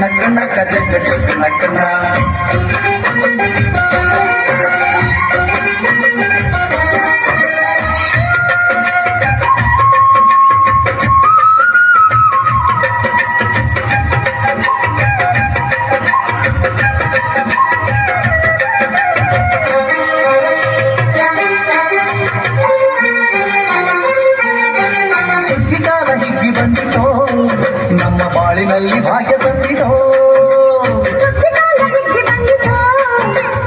నక్క నక్క jug jug నక్కన నక్కన. ನಮ್ಮ ಬಾಳಿನಲ್ಲಿ ಭಾಗ್ಯ ತಂದಿತೋ ಸುದ್ದಿಗಾಲ ಹಿಗ್ಗಿ ಬಂದಿತು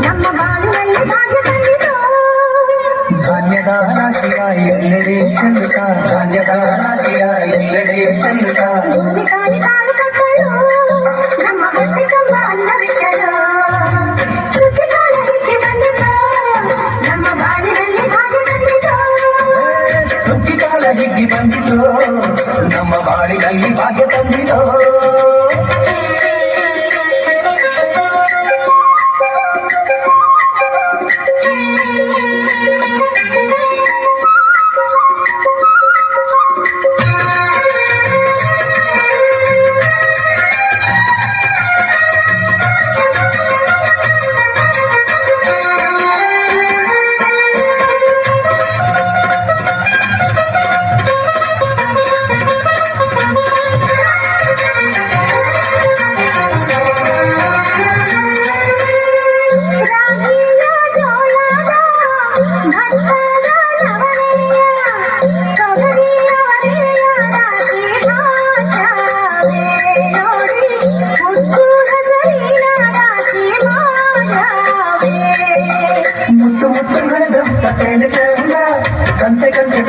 ನಮ್ಮ ಬಾಳಿನಲ್ಲಿ ಭಾಗ್ಯ ಬಂದಿತು ಧಾನ್ಯದ ರಾಶಿಯ ಎಲ್ಲೆಡೆ ಚೆಲ್ಲುತ್ತ ಧಾನ್ಯದ ರಾಶಿಯ ಎಲ್ಲೆಡೆ ಚೆಲ್ಲುತ್ತ ಸುದ್ದಿಗಾಲ ಹಿಗ್ಗಿ ಬಂದಿತೋ ನಮ್ಮ ಬಾಳಿನಲ್ಲಿ ಭಾಗ್ಯ ತಂದಿತೋ